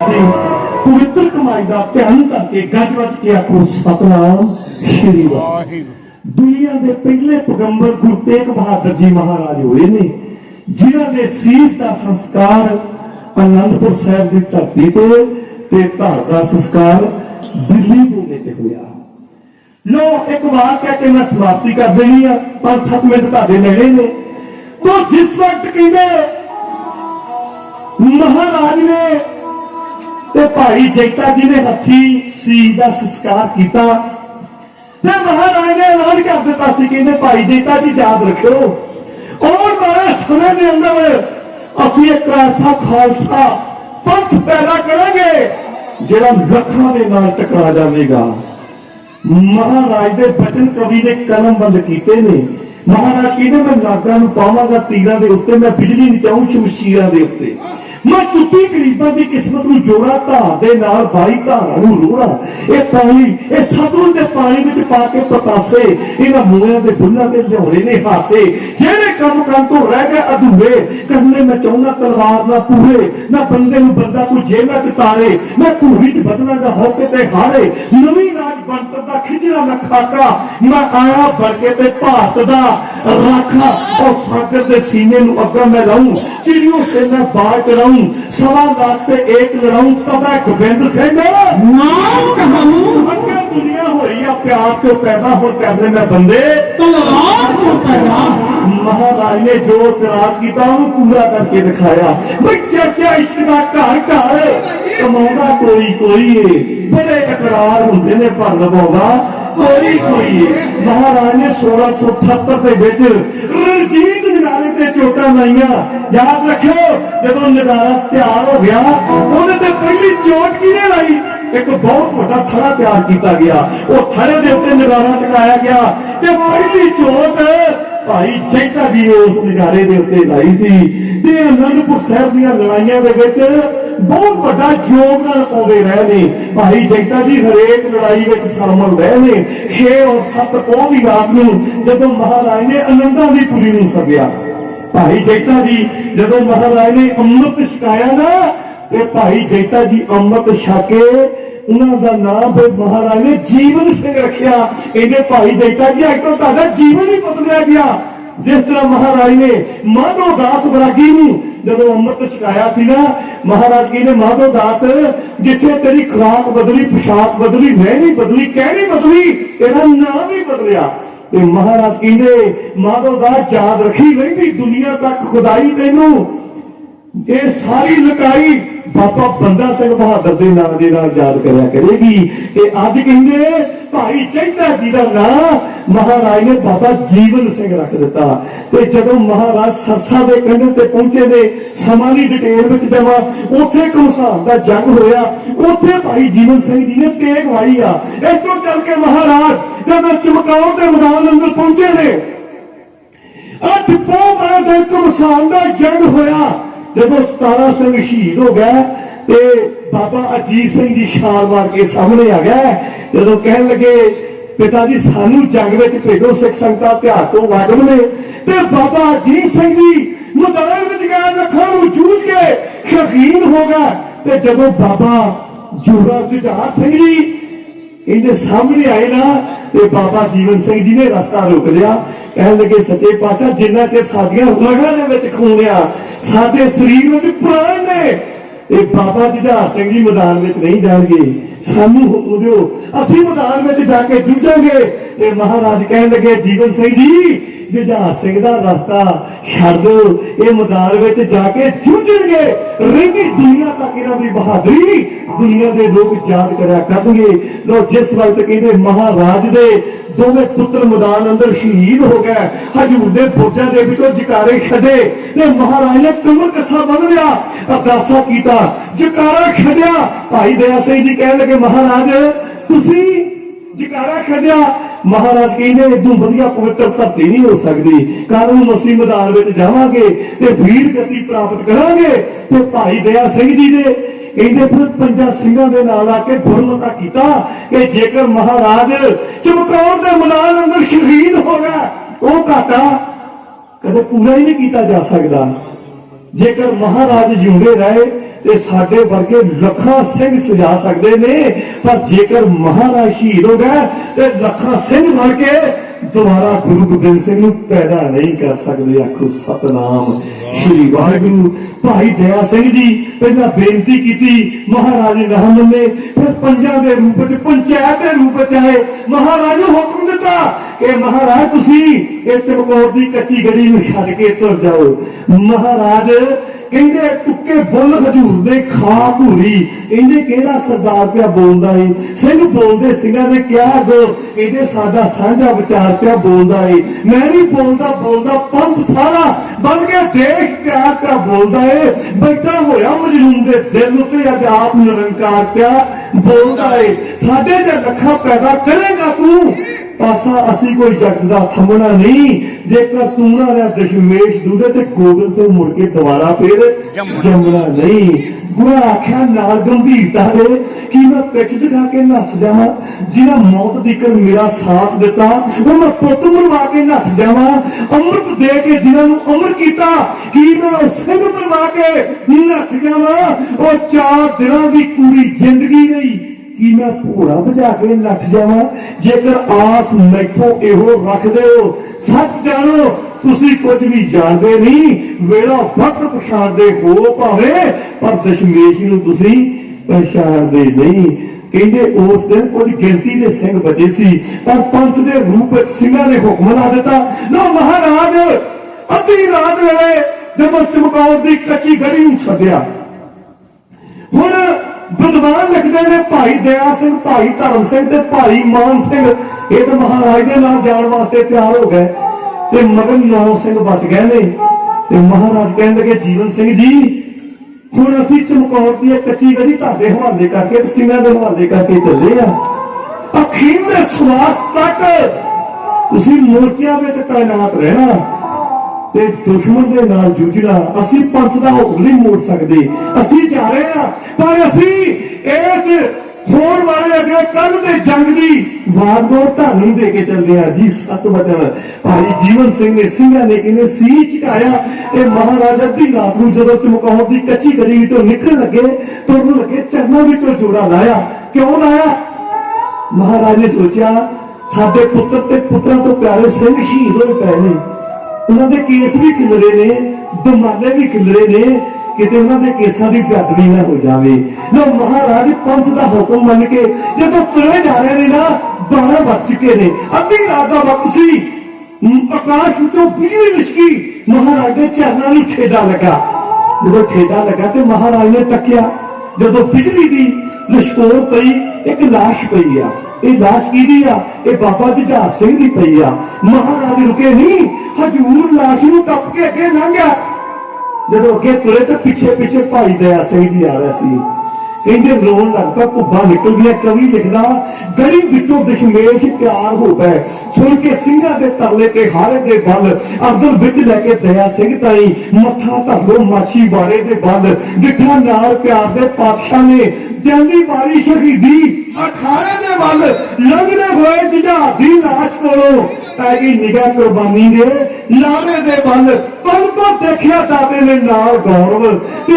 ਪਵਿੱਤਰ ਕਮਾਈ ਦਾ ਧਿਆਨ ਕਰਕੇ ਗੱਜ ਵੱਜ ਕੇ ਆਖੋ ਸਤਨਾਮ ਸ਼੍ਰੀ ਵਾਹਿਗੁਰੂ। ਦੁਨੀਆ ਦੇ ਪਹਿਲੇ ਪੈਗੰਬਰ ਗੁਰੂ ਤੇਗ ਬਹਾਦਰ ਜੀ ਮਹਾਰਾਜ ਹੋਏ ਨੇ ਜਿਨ੍ਹਾਂ ਦੇ ਸੀਸ ਦਾ ਸੰਸਕਾਰ ਅਨੰਦਪੁਰ ਸਾਹਿਬ ਦੀ ਧਰਤੀ ਤੇ ਤੇ ਧੜ ਦਾ ਸੰਸਕਾਰ ਦਿੱਲੀ ਦੇ ਵਿੱਚ ਹੋਇਆ। ਲੋ ਇੱਕ ਵਾਰ ਕਹਿ ਕੇ ਮੈਂ ਸਮਾਪਤੀ ਕਰ ਦੇਣੀ ਆ 5-7 ਮਿੰਟ ਤੁਹਾਡੇ ਨੇੜੇ ਨੇ। ਤੋਂ ਜਿਸ ਵਕਤ ਕਹਿੰਦੇ ਮਹਾਰਾਜ ਨੇ ਤੇ ਭਾਈ ਜੈਤਾ ਜੀ ਨੇ ਹੱਥੀ ਸੀ ਦਾ ਸੰਸਕਾਰ ਕੀਤਾ। ਤੇ ਮਹਾਰਾਜ ਨੇ ਐਲਾਨ ਕਰ ਦਿੱਤਾ ਸੀ, ਕਹਿੰਦੇ ਭਾਈ ਜੈਤਾ ਜੀ ਯਾਦ ਰੱਖਿਓ। ਔਰ ਬਾਰੇ ਸਮੇਂ ਦੇ ਅੰਦਰ ਅਸੀਂ ਇੱਕ ਐਸਾ ਖਾਲਸਾ ਪੰਥ ਪੈਦਾ ਕਰਾਂਗੇ, ਜਿਹੜਾ ਲੱਖਾਂ ਦੇ ਨਾਲ ਟਕਰਾ ਜਾਵੇਗਾ। ਮਹਾਰਾਜ ਦੇ ਬਚਨ ਕਵੀ ਨੇ ਕਲਮ ਬੰਦ ਕੀਤੇ ਨੇ। ਮਹਾਰਾਜ ਕਹਿੰਦੇ, ਮੈਂ ਨਾਗਾਂ ਨੂੰ ਪਾਵਾਂਗਾ, ਤੀਰਾਂ ਦੇ ਉੱਤੇ, ਮੈਂ ਬਿਜਲੀ ਨਚਾਉਂ ਸ਼ਮਸ਼ੀਰਾਂ ਦੇ ਉੱਤੇ। ਮੈਂ ਟੁੱਟੀ ਗਰੀਬਾਂ ਦੀ ਕਿਸਮਤ ਨੂੰ ਜੋੜਾ, ਧਾਰ ਦੇ ਨਾਲ ਬਾਈ, ਧਾਰਾਂ ਨੂੰ ਰੋੜਾ। ਇਹ ਪਾਣੀ, ਇਹ ਸਤਲੁਜ ਦੇ ਪਾਣੀ ਵਿੱਚ ਪਾ ਕੇ ਪਤਾਸੇ, ਇਹਨਾਂ ਮੂੰਹਾਂ ਦੇ ਬੁੱਲਾਂ ਤੇ ਲਿਆਉਣੇ ਨੇ ਹਾਸੇ। ਜਿਹੜੇ ਕੰਮ ਕਰਨ ਤੋਂ ਰਹਿ ਗਏ ਅਧੂਰੇ। ਕਰਨੇ ਮੈਂ ਚਾਹੁੰਦਾ ਤਲਵਾਰ ਨਾ ਪੂਰੇ ਨਾ ਬੰਦੇ ਨੂੰ ਬੰਦਾ ਤੂੰ ਜੇਲਾਂ ਚ ਤਾਰੇ। ਮੈਂ ਭੂਰੀ ਚ ਬਦਲਾਂਗਾ ਹੌਕੇ ਤੇ ਹਾਰੇ। ਨਵੀਂ ਰਾਜ ਬਣਤਰ ਦਾ ਖਿਚੜਾ ਨਾ ਖਾਕਾ। ਮੈਂ ਆਇਆ ਬਰਕੇ ਤੇ ਭਾਰਤ ਦਾ ਰਾਖਾ ਔਰ ਸਾਗਰ ਦੇ ਸੀਨੇ ਨੂੰ ਅੱਗਾ ਮੈਂ ਲਾਉਂ ਚਿੜੀਆਂ ਸੇ ਮੈਂ ਬਾਤ ਕਰਾਉਂ ਸਵਾ ਲੱਖ ਸੇ ਏਕ ਲੜਾਉਂ ਤਦਾ ਗੋਬਿੰਦ ਸਿੰਘ ਨਾਮ ਕਹਾਉਂ? ਅੱਗੇ ਦੁਨੀਆ ਹੋਈ ਆ ਪਿਆਰ ਤੋਂ ਪੈਦਾ ਹੋ ਕਰਦੇ ਮੈਂ ਬੰਦੇ। ਤਲਵਾਰ ਚੋਂ ਪੈਦਾ ਨੇ ਜੋ ਇਕਰਾਰ ਕੀਤਾ, ਉਹਨੂੰ ਪੂਰਾ ਕਰਕੇ ਦਿਖਾਇਆ। ਬਈ ਚਾਚਾ ਇਸ਼ਕ ਦਾ ਘਰ ਘਰ ਕਮਾਉਂਦਾ, ਕੋਈ ਕੋਈ ਏ ਬੜੇ ਇਕਰਾਰ ਹੁੰਦੇ ਨੇ ਪਰ ਨਿਭਾਉਂਦਾ ਕੋਈ ਕੋਈ ਏ ਮਹਾਰਾਜ ਨੇ 1678 ਦੇ ਵਿੱਚ ਰਣਜੀਤ ਨਗਾਰੇ ਤੇ ਚੋਟਾਂ ਲਾਈਆਂ। ਯਾਦ ਰੱਖਿਓ, ਜਦੋਂ ਨਗਾਰਾ ਤਿਆਰ ਹੋ ਗਿਆ, ਉਹਦੇ ਤੇ ਪਹਿਲੀ ਚੋਟ ਕਿਹਨੇ ਲਾਈ? ਇੱਕ ਬਹੁਤ ਵੱਡਾ ਥੜਾ ਤਿਆਰ ਕੀਤਾ ਗਿਆ। ਉਹ ਥੜੇ ਦੇ ਉੱਤੇ ਨਗਾਰਾ ਟਿਕਾਇਆ ਗਿਆ ਤੇ ਪਹਿਲੀ ਚੋਟ ਭਾਈ ਜੈਤਾ ਜੀ ਨੇ ਉਸ ਨਗਾਰੇ ਦੇ ਉੱਤੇ ਲਾਈ ਸੀ ਤੇ ਅਨੰਦਪੁਰ ਸਾਹਿਬ ਦੀਆਂ ਲੜਾਈਆਂ ਦੇ ਵਿੱਚ ਬਹੁਤ ਵੱਡਾ ਯੋਗਦਾਨ ਪਾਉਂਦੇ ਰਹੇ ਨੇ। ਭਾਈ ਜੈਤਾ ਜੀ ਹਰੇਕ ਲੜਾਈ ਵਿੱਚ ਸ਼ਾਮਲ ਰਹੇ ਨੇ। 6 ਔਰ 7 ਪੋਹ ਦੀ ਰਾਤ ਨੂੰ ਜਦੋਂ ਮਹਾਰਾਜ ਨੇ ਅਨੰਦਾਂ ਦੀ ਪੁਰੀ ਨੂੰ ਸੱਦਿਆ। ਭਾਈ ਜੈਤਾ ਜੀ ਜਦੋਂ ਮਹਾਰਾਜ ਨੇ ਅੰਮ੍ਰਿਤ ਛਕਾਇਆ ਨਾ, ਤੇ ਭਾਈ ਜੈਤਾ ਜੀ ਅੰਮ੍ਰਿਤ ਛਕੇ ਉਹਨਾਂ ਦਾ ਨਾਮ ਫਿਰ ਮਹਾਰਾਜ ਜੀਵਨ ਸਿੰਘ ਰੱਖਿਆ। ਇਹਦੇ ਭਾਈ ਜੈਤਾ ਜੀ, ਅੱਜ ਤੋਂ ਤੁਹਾਡਾ ਜੀਵਨ ਹੀ ਬਦਲਿਆ ਗਿਆ। ਜਿਸ ਤਰ੍ਹਾਂ ਮਹਾਰਾਜ ਨੇ ਮਾਧੋ ਦਾਸ ਬਰਾਗੀ ਨੂੰ ਜਦੋਂ ਅੰਮ੍ਰਿਤ ਛਕਾਇਆ ਸੀ ਨਾ, ਮਹਾਰਾਜ ਜੀ ਨੇ ਮਾਧੋ ਦਾਸ, ਜਿੱਥੇ ਤੇਰੀ ਖੁਰਾਕ ਬਦਲੀ, ਪੋਸ਼ਾਕ ਬਦਲੀ ਰਹਿਣੀ ਬਦਲੀ, ਕਹਿਣੀ ਬਦਲੀ, ਤੇਰਾ ਨਾਮ ਹੀ ਬਦਲਿਆ। ਤੇ ਮਹਾਰਾਜ ਕਹਿੰਦੇ ਮਾਧੋ ਦਾਸ ਯਾਦ ਰੱਖੀ ਰਹਿੰਦੀ ਦੁਨੀਆ ਤੱਕ ਖੁਦਾਈ ਤੈਨੂੰ ਇਹ ਸਾਰੀ ਲਟਾਈ ਬਾਬਾ ਬੰਦਾ ਸਿੰਘ ਬਹਾਦਰ ਦੇ ਨਾਮ ਦੇ ਨਾਲ ਯਾਦ ਕਰਿਆ ਕਰੇਗੀ ਕਿ ਅੱਜ ਕਹਿੰਦੇ ਭਾਈ ਚੈਤਾ ਜੀ ਦਾ ਨਾਮ ਮਹਾਰਾਜ ਨੇ ਬਾਬਾ ਜੀਵਨ ਸਿੰਘ ਰੱਖ ਦਿੱਤਾ। ਤੇ ਜਦੋਂ ਮਹਾਰਾਜ ਸਰਸਾ ਦੇ ਕੰਢੇ ਤੇ ਪਹੁੰਚੇ ਨੇ, ਸਮਾਂ ਦੀ ਡਿਟੇਲ ਵਿੱਚ ਜਾਵਾਂ ਉੱਥੇ ਘਮਸਾਨ ਦਾ ਜੰਗ ਹੋਇਆ। ਉੱਥੇ ਭਾਈ ਜੀਵਨ ਸਿੰਘ ਜੀ ਨੇ ਤੇਗ ਵਾਈ ਆ। ਇੱਥੋਂ ਚੱਲ ਕੇ ਮਹਾਰਾਜ ਜਦੋਂ ਚਮਕੌਰ ਦੇ ਮੈਦਾਨ ਅੰਦਰ ਪਹੁੰਚੇ ਨੇ ਅੱਜ ਬਹੁਤ ਦੇ ਘਮਸਾਨ ਦਾ ਜੰਗ ਹੋਇਆ। ਜਦੋਂ 17 ਸਿੰਘ ਸ਼ਹੀਦ ਹੋ ਗਿਆ ਤੇ ਬਾਬਾ ਅਜੀਤ ਸਿੰਘ ਜੀ ਛਾਲ ਮਾਰ ਕੇ ਸਾਹਮਣੇ ਆ ਗਿਆ, ਜਦੋਂ ਕਹਿਣ ਲੱਗੇ, ਪਿਤਾ ਜੀ, ਸਾਨੂੰ ਜੰਗ ਵਿੱਚ ਭੇਜੋ ਸਿੱਖ ਸੰਗਤਾਂ ਇਤਿਹਾਸ ਤੋਂ ਵਾਕਮ ਨੇ। ਤੇ ਬਾਬਾ ਅਜੀਤ ਸਿੰਘ ਜੀ ਮੈਦਾਨ ਵਿੱਚ ਗਏ ਲੱਖਾਂ ਨੂੰ ਜੂਝ ਕੇ ਸ਼ਹੀਦ ਹੋ ਗਿਆ। ਤੇ ਜਦੋਂ ਬਾਬਾ ਜੋੜਾ ਜੁਝਾਰ ਸਿੰਘ ਜੀ ਇਹਦੇ ਸਾਹਮਣੇ ਆਏ ਨਾ, ਤੇ ਬਾਬਾ ਜੀਵਨ ਸਿੰਘ ਜੀ ਨੇ ਰਸਤਾ ਰੋਕ ਲਿਆ। ਕਹਿਣ ਲੱਗੇ, ਸੱਚੇ ਪਾਤਸ਼ਾਹ, ਜਿੰਨਾ ਤੇ ਸਾਡੀਆਂ ਰਗਾਂ ਦੇ ਵਿੱਚ ਖੂਨ ਆ ਸਾਡੇ ਸਰੀਰ ਵਿੱਚ ਪ੍ਰਾਣ ਨੇ। ਇਹ ਬਾਬਾ ਜੁਝਾਰ ਸਿੰਘ ਜੀ ਮੈਦਾਨ ਵਿੱਚ ਨਹੀਂ ਜਾਣਗੇ, ਸਾਨੂੰ ਹੁਕਮ ਦਿਓ। ਅਸੀਂ ਮੈਦਾਨ ਵਿੱਚ ਜਾ ਕੇ ਜੂਝਾਂਗੇ। ਤੇ ਮਹਾਰਾਜ ਕਹਿਣ ਲੱਗੇ, ਜੀਵਨ ਸਿੰਘ ਜੀ, ਜੁਝਾਰ ਸਿੰਘ ਦਾ ਰਸਤਾ ਛੱਡ ਦਿਓ। ਇਹ ਮੈਦਾਨ ਵਿੱਚ ਜਾ ਕੇ ਜੂਝਣਗੇ। ਰਹਿੰਦੀ ਦੁਨੀਆ ਤੱਕ ਇਹਨਾਂ ਦੀ ਬਹਾਦਰੀ, ਦੁਨੀਆ ਦੇ ਲੋਕ ਯਾਦ ਕਰਿਆ ਕਰਨਗੇ। ਲੋ ਜਿਸ ਵਕਤ ਕਹਿੰਦੇ ਮਹਾਰਾਜ ਦੇ ਦੋਵੇਂ ਪੁੱਤਰ ਮੈਦਾਨ ਅੰਦਰ ਸ਼ਹੀਦ ਹੋ ਗਏ, ਹਜੂਰ ਦੇ ਬੋਝਾਂ ਦੇ ਵਿੱਚੋਂ ਜਕਾਰੇ ਛੱਡੇ ਤੇ ਮਹਾਰਾਜ ਨੇ ਕਮਰ ਕੱਸਾ ਬੰਨ ਲਿਆ। ਅਰਦਾਸਾ ਕੀਤਾ, ਜਕਾਰਾ ਛੱਡਿਆ। ਭਾਈ ਦਇਆ ਸਿੰਘ ਜੀ ਕਹਿਣ ਲੱਗੇ, ਮਹਾਰਾਜ, ਤੁਸੀਂ ਜਕਾਰਾ ਛੱਡਿਆ ਮਹਾਰਾਜ ਕਹਿੰਦੇ, ਇਦੋਂ ਵਧੀਆ ਪਵਿੱਤਰ ਧਰਤੀ ਨਹੀਂ ਹੋ ਸਕਦੀ। ਕੱਲ ਨੂੰ ਮਸੀ ਮੈਦਾਨ ਵਿੱਚ ਜਾਵਾਂਗੇ ਤੇ ਵੀਰ ਗਤੀ ਪ੍ਰਾਪਤ ਕਰਾਂਗੇ ਤੇ ਭਾਈ ਦਇਆ ਸਿੰਘ ਜੀ ਨੇ ਕਹਿੰਦੇ, ਫਿਰ ਪੰਜਾਂ ਸਿੰਘਾਂ ਦੇ ਨਾਲ ਆ ਕੇ ਗੁਰਮਤਾ ਕੀਤਾ ਕਿ ਜੇਕਰ ਮਹਾਰਾਜ ਚਮਕੌਰ ਦੇ ਮੈਦਾਨ ਅੰਦਰ ਸ਼ਹੀਦ ਹੋ ਗਿਆ, ਉਹ ਘਾਟਾ ਕਦੇ ਪੂਰਾ ਹੀ ਨਹੀਂ ਕੀਤਾ ਜਾ ਸਕਦਾ। ਜੇਕਰ ਮਹਾਰਾਜ ਜਿਉਂਦੇ ਰਹੇ ਤੇ ਸਾਡੇ ਵਰਗੇ ਲੱਖਾਂ ਸਿੰਘ ਸਜਾ ਸਕਦੇ ਨੇ, ਪਰ ਜੇਕਰ ਮਹਾਰਾਜ ਸ਼ਹੀਦ ਹੋ ਗਏ, ਤੇ ਲੱਖਾਂ ਸਿੰਘ ਬਣ ਕੇ ਦੁਬਾਰਾ ਗੁਰੂ ਗੋਬਿੰਦ ਸਿੰਘ ਨੂੰ ਪੈਦਾ ਨਹੀਂ ਕਰ ਸਕਦੇ, ਆਖੋ ਸਤਨਾਮ। ਸ਼੍ਰੀ ਵਾਹਿਗੁਰੂ। ਭਾਈ ਦਇਆ ਸਿੰਘ ਜੀ, ਪਹਿਲਾਂ ਬੇਨਤੀ ਕੀਤੀ, ਮਹਾਰਾਜ ਨੇ ਨਾ ਮੰਨੇ, ਫਿਰ ਪੰਜਾਂ ਦੇ ਰੂਪ ਵਿੱਚ, ਪੰਚਾਇਤ ਦੇ ਰੂਪ ਵਿੱਚ ਆਏ। ਮਹਾਰਾਜ ਨੂੰ ਹੁਕਮ ਦਿੱਤਾ ਕਿ ਮਹਾਰਾਜ, ਤੁਸੀਂ ਇਹ ਚਮਕੌਰ ਦੀ ਕੱਚੀ ਗਲੀ ਨੂੰ ਛੱਡ ਕੇ ਤੁਰ ਜਾਓ। ਮਹਾਰਾਜ ਕਹਿੰਦੇ ਟੁੱਕੇ ਬੁੱਲ ਹਜੂਰ ਦੇ ਖਾ ਭੂਰੀ। ਕਹਿੰਦੇ ਕਿਹੜਾ ਸਰਦਾਰ ਪਿਆ ਬੋਲਦਾ ਏ? ਸਿੰਘ ਬੋਲਦੇ ਸਿੰਘਾਂ ਨੇ ਕਿਹਾ ਗੋ ਕਹਿੰਦੇ ਸਾਡਾ ਸਾਂਝਾ ਵਿਚਾਰ ਪਿਆ ਬੋਲਦਾ ਏ। ਮੈਂ ਨਹੀਂ ਬੋਲਦਾ ਬੋਲਦਾ, ਪੰਥ ਸਾਰਾ ਬਣ ਕੇ ਦੇਖ ਪਿਆਰ ਪਿਆ ਬੋਲਦਾ ਏ। ਬੈਠਾ ਹੋਇਆ ਮਜਲੂਮ ਦੇ ਦਿਲ ਉੱਤੇ ਅੱਜ ਆਪ ਨਿਰੰਕਾਰ ਪਿਆ ਬੋਲਦਾ ਏ। ਸਾਡੇ ਤੇ ਲੱਖਾਂ ਪੈਦਾ ਕਰੇਗਾ ਤੂੰ। ਪਾਸਾ ਅਸੀਂ ਕੋਈ ਜਗਤ ਦਾ ਥੰਮਣਾ ਨਹੀਂ। ਜੇਕਰ ਤੂੰ ਨਾ ਰਿਹਾ ਦਸ਼ਮੇਸ਼ ਦੂਦੇ ਤੇ ਗੋਬਿੰਦ ਸਿੰਘ ਮੁੜ ਕੇ ਦੁਬਾਰਾ ਫੇਰ ਜੰਮਣਾ। ਨਹੀਂ। ਗੁਰੂ ਆਖਿਆ ਨਾਲ ਗੰਭੀਰਤਾ ਦੇ ਕਿ ਮੈਂ ਪਿੱਛ ਦਿਖਾ ਕੇ ਨੱਸ ਜਾਵਾਂ ਜਿਨ੍ਹਾਂ ਮੌਤ ਦੀ ਕਰ ਮੇਰਾ ਸਾਥ ਦਿੱਤਾ ਉਹ ਮੈਂ ਪੁੱਤ ਮਰਵਾ ਕੇ ਨੱਸ ਜਾਵਾਂ ਅੰਮ੍ਰਿਤ ਦੇ ਕੇ ਜਿਨ੍ਹਾਂ ਨੂੰ ਅਮਰ ਕੀਤਾ ਕਿ ਮੈਂ ਉਹ ਸਿੰਘ ਮਰਵਾ ਕੇ ਨੱਸ ਜਾਵਾਂ। ਉਹ ਚਾਰ ਦਿਨਾਂ ਦੀ ਪੂਰੀ ਜ਼ਿੰਦਗੀ ਰਹੀ ਕੀ ਮੈਂ ਭੋੜਾ ਭਜਾ ਕੇ ਨੱਠ ਜਾਵਾਂ। ਜੇਕਰ ਆਸ ਮੈਥੋਂ ਇਹੋ ਰੱਖਦੇ ਹੋ ਸੱਚ ਜਾਣੋ, ਤੁਸੀਂ ਕੁਝ ਵੀ ਜਾਣਦੇ ਨਹੀਂ, ਵੇਲਾ ਵਕਤ ਪਛਾਣਦੇ ਹੋ ਭਾਵੇਂ, ਪਰ ਦਸ਼ਮੇਸ਼ ਨੂੰ ਤੁਸੀਂ ਪਛਾਣਦੇ ਨਹੀਂ। ਕਹਿੰਦੇ ਉਸ ਦਿਨ ਕੁਝ ਗਿਣਤੀ ਦੇ ਸਿੰਘ ਬਚੇ ਸੀ, ਪਰ ਪੰਥ ਦੇ ਰੂਪ ਵਿੱਚ ਸਿੰਘਾਂ ਨੇ ਹੁਕਮ ਲਾ ਦਿੱਤਾ। ਨਾ ਮਹਾਰਾਜ, ਅੱਧੀ ਰਾਤ ਵੇਲੇ ਜਦੋਂ ਚਮਕੌਰ ਦੀ ਕੱਚੀ ਗੜੀ ਨੂੰ ਛੱਡਿਆ, ਹੁਣ ਵਿਦਵਾਨ ਲਿਖਦੇ ਨੇ, ਭਾਈ ਦਇਆ ਸਿੰਘ, ਭਾਈ ਧਰਮ ਸਿੰਘ ਤੇ ਭਾਈ ਮਾਨ ਸਿੰਘ। ਇਹ ਤਾਂ ਮਹਾਰਾਜ ਦੇ ਨਾਲ ਜਾਣ ਵਾਸਤੇ ਤਿਆਰ ਹੋ ਗਏ। ਤੇ ਮਗਨ ਨੌ ਸਿੰਘ ਬਚ ਗਏ ਨੇ। ਤੇ ਮਹਾਰਾਜ ਕਹਿੰਦੇ ਕਿ ਜੀਵਨ ਸਿੰਘ ਜੀ, ਹੁਣ ਅਸੀਂ ਚਮਕੌਰ ਦੀ ਕੱਚੀ ਗੜੀ ਤੁਹਾਡੇ ਹਵਾਲੇ ਕਰਕੇ ਤੇ ਸਿੰਘਾਂ ਦੇ ਹਵਾਲੇ ਕਰਕੇ ਚੱਲੇ ਆ। ਅਖੀਰ ਦੇ ਸਵਾਸ ਤੱਕ ਤੁਸੀਂ ਮੋਰਚਿਆਂ ਵਿੱਚ ਤਾਇਨਾਤ ਰਹਿਣਾ। ਤੇ ਦੁਸ਼ਮਣ ਦੇ ਨਾਲ ਜੂਝਣਾ, ਅਸੀਂ ਪੰਥ ਦਾ ਹੁਕਮ ਨਹੀਂ ਮੋੜ ਸਕਦੇ। ਅਸੀਂ ਜਾ ਰਹੇ ਹਾਂ, ਪਰ ਅਸੀਂ ਇਸ ਹੋਣ ਵਾਲੇ ਅਗੇ ਕੱਲ ਦੇ ਜੰਗ ਦੀ ਵਾਰਨੋ ਢਾਣੀ ਦੇ ਕੇ ਚੱਲਦੇ ਆ ਜੀ ਸਤ ਵਚਨ ਭਾਈ ਜੀਵਨ ਸਿੰਘ ਨੇ ਸਿੰਘਾਂ ਨੇ ਕਿਨੇ ਸੀ ਝਕਾਇਆ ਤੇ ਮਹਾਰਾਜਾ ਦੀ ਰਾਤ ਨੂੰ ਜਦੋਂ ਚਮਕਾਉਣ ਦੀ ਕੱਚੀ ਗਲੀ ਵਿੱਚੋਂ ਨਿਕਲਣ ਲੱਗੇ ਤੁਰਨ ਲੱਗੇ ਚਰਨਾਂ ਵਿੱਚੋਂ ਜੋੜਾ ਲਾਇਆ। ਕਿਉਂ ਲਾਇਆ? ਮਹਾਰਾਜ ਨੇ ਸੋਚਿਆ, ਸਾਡੇ ਪੁੱਤਰ ਤੇ ਪੁੱਤਰਾਂ ਤੋਂ ਪਿਆਰੇ ਸਿੰਘ ਸ਼ਹੀਦ ਹੋਏ ਪਏ ਨੇ। ਉਹਨਾਂ ਦੇ ਕੇਸ ਵੀ ਖਿਲਰੇ ਨੇ ਦਮਾਲੇ ਵੀ ਖਿਲਰੇ ਨੇ ਕਿਤੇ ਉਹਨਾਂ ਦੇ ਕੇਸਾਂ ਦੀ ਬੇਅਦਬੀ ਨਾ ਹੋ ਜਾਵੇ। ਲੋ ਮਹਾਰਾਜ ਪੰਥ ਦਾ ਹੁਕਮ ਮੰਨ ਕੇ ਜਦੋਂ ਤੁਰੇ ਜਾ ਰਹੇ ਨੇ ਨਾ 12 ਵੱਜ ਚੁੱਕੇ ਨੇ। ਅੱਧੀ ਰਾਤ ਦਾ ਵਕਤ ਸੀ। ਹਮ, ਆਕਾਸ਼ ਵਿੱਚੋਂ ਬਿਜਲੀ ਲਿਸ਼ਕੀ। ਮਹਾਰਾਜ ਦੇ ਚਰਨਾਂ ਨੂੰ ਠੇਡਾ ਲੱਗਾ। ਜਦੋਂ ਠੇਡਾ ਲੱਗਾ ਤੇ ਮਹਾਰਾਜ ਨੇ ਤੱਕਿਆ ਜਦੋਂ ਬਿਜਲੀ ਦੀ ਲਸ਼ਕੋਰ ਪਈ ਇੱਕ ਲਾਸ਼ ਪਈ ਆ। ਇਹ ਲਾਸ਼ ਕਿਹਦੀ ਆ? ਇਹ ਬਾਬਾ ਜੁਝਾਰ ਸਿੰਘ ਦੀ ਪਈ ਆ। ਮਹਾਰਾਜ ਰੁਕੇ ਨਹੀਂ। ਹਜੂਰ ਲਾਸ਼ ਨੂੰ ਟੱਪ ਕੇ ਅੱਗੇ ਲੰਘਿਆ ਜਦੋਂ ਅੱਗੇ ਤੁਰੇ ਤਾਂ ਪਿੱਛੇ ਪਿੱਛੇ ਭਾਈ ਦਇਆ ਸਿੰਘ ਜੀ ਆ ਰਿਹਾ ਸੀ। ਕਹਿੰਦੇ ਰੋਣ ਲੱਗਦਾ ਪਿਆ ਭੁੱਬਾ ਨਿਕਲ ਗਿਆ ਕਵੀ ਲਿਖਦਾ ਗੜੀ ਵਿੱਚੋਂ ਦਸ਼ਮੇਸ਼ ਪਿਆਰ ਹੋ ਸੁਣ ਕੇ ਸਿੰਘਾਂ ਦੇ ਤਰਲੇ ਤੇ ਹਾਰੇ ਦੇ ਬਲ, ਅਬਦੁਲ ਵਿੱਚ ਲੈ ਕੇ ਦਇਆ ਸਿੰਘ ਤਾਈ, ਮੱਥਾ ਧਰੋ ਮਾਛੀ ਬਾਰੇ ਦੇ ਬਲ। ਗਿੱਠਾ ਨਾਲ ਪਿਆਰ ਦੇ ਪਾਤਸ਼ਾਹ ਨੇ ਜਾਂਦੀ ਵਾਰੀ ਸ਼ਹੀਦੀ। ਅਖਾੜੇ ਦੇ ਵੱਲ ਲੰਘਦੇ ਹੋਏ ਜੁਝਾਰ ਦੀ ਲਾਸ਼ ਕੋਲੋਂ। ਪੈ ਗਈ ਨਿਗਾਹ ਕੁਰਬਾਨੀ ਦੇ ਲਾਵੇ ਦੇ ਵੱਲ ਪਲ ਪਲ ਦੇਖਿਆ ਦਾਦੇ ਨੇ ਨਾਲ ਗੌਰਵ ਤੇ